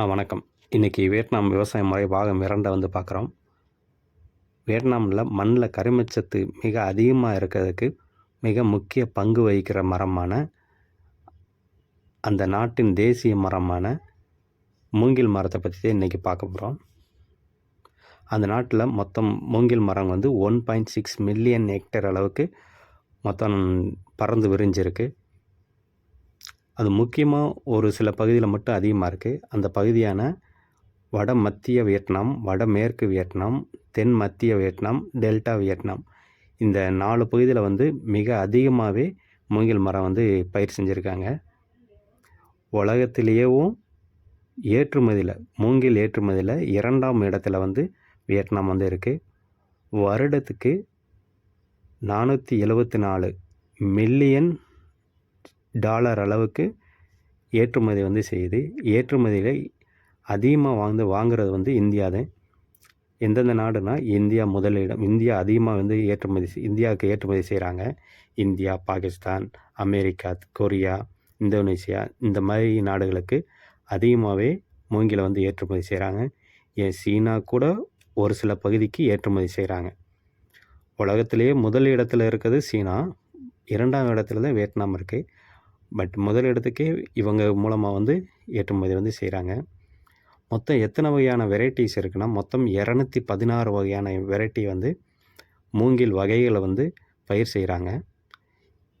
ஆ வணக்கம். இன்றைக்கி வியட்நாம் விவசாய முறை பாகம் இரண்டை வந்து பார்க்குறோம். வியட்நாமில் மண்ணில் கரிமச்சத்து மிக அதிகமாக இருக்கிறதுக்கு மிக முக்கிய பங்கு வகிக்கிற மரமான அந்த நாட்டின் தேசிய மரமான மூங்கில் மரத்தை பற்றி தான் இன்றைக்கி பார்க்க போகிறோம். அந்த நாட்டில் மொத்தம் மூங்கில் மரம் வந்து one point six million hectare அளவுக்கு மொத்தம் பறந்து விரிஞ்சிருக்கு. அது முக்கியமாக ஒரு சில பகுதியில் மட்டும் அதிகமாக இருக்குது அந்த பகுதியான வட மத்திய வியட்நாம் வட மேற்கு வியட்நாம் தென் மத்திய வியட்நாம் டெல்டா வியட்நாம். இந்த நாலு பகுதியில் வந்து மிக அதிகமாகவே மூங்கில் மரம் வந்து பயிர் செஞ்சுருக்காங்க. உலகத்திலேயேவும் ஏற்றுமதியில் மூங்கில் ஏற்றுமதியில் இரண்டாம் இடத்துல வந்து வியட்நாம் வந்து இருக்குது வருடத்துக்கு நானூற்றி எழுபத்தி நாலு மில்லியன் டாலர் அளவுக்கு ஏற்றுமதி வந்து செய்யுது. ஏற்றுமதியில் அதிகமாக வந்து வாங்குறது வந்து இந்தியா தான் எந்தெந்த நாடுனா இந்தியா முதலிடம் இந்தியா அதிகமாக வந்து ஏற்றுமதி இந்தியாவுக்கு ஏற்றுமதி செய்கிறாங்க India Pakistan America Korea Indonesia இந்த மாதிரி நாடுகளுக்கு அதிகமாகவே மூங்கில வந்து ஏற்றுமதி செய்கிறாங்க ஏன் சீனா கூட ஒரு சில பகுதிக்கு ஏற்றுமதி செய்கிறாங்க உலகத்திலேயே முதல் இடத்துல இருக்கிறது சீனா. இரண்டாம் இடத்துல தான் வியட்நாம் இருக்குது பட் முதல் இடத்துக்கே இவங்க மூலமாக வந்து ஏற்றுமதி வந்து செய்கிறாங்க மொத்தம் எத்தனை வகையான வெரைட்டிஸ் இருக்குன்னா மொத்தம் இரநூத்தி பதினாறு வகையான வெரைட்டி வந்து மூங்கில் வகைகளை வந்து பயிர் செய்கிறாங்க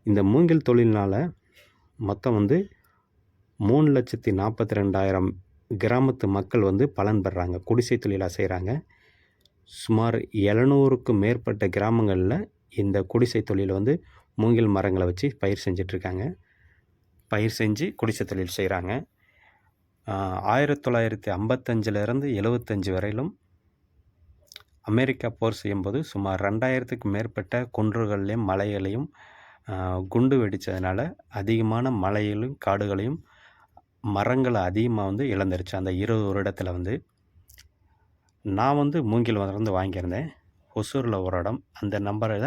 இந்த மூங்கில் தொழில்னால் மொத்தம் வந்து மூணு லட்சத்தி நாற்பத்தி ரெண்டாயிரம் கிராமத்து மக்கள் வந்து பலன் பெறாங்க. குடிசை தொழிலாக செய்கிறாங்க சுமார் எழுநூறுக்கும் மேற்பட்ட கிராமங்களில் இந்த குடிசை தொழில் வந்து மூங்கில் மரங்களை வச்சு பயிர் செஞ்சிட்ருக்காங்க. பயிர் செஞ்சு குடிசை தொழில் செய்கிறாங்க ஆயிரத்தி தொள்ளாயிரத்தி ஐம்பத்தஞ்சிலேருந்து எழுவத்தஞ்சு வரையிலும் அமெரிக்கா போர் செய்யும்போது சுமார் ரெண்டாயிரத்துக்கு மேற்பட்ட குன்றுகள்லேயும் மலைகளையும் குண்டு வெடித்ததுனால அதிகமான மலைகளையும் காடுகளையும் மரங்களை அதிகமாக வந்து இழந்துருச்சு. அந்த இருபது வருடத்தில் வந்து நான் வந்து மூங்கில் வளர்ந்து வாங்கியிருந்தேன். ஒசூரில் ஒரு இடம். அந்த நம்பரை தான்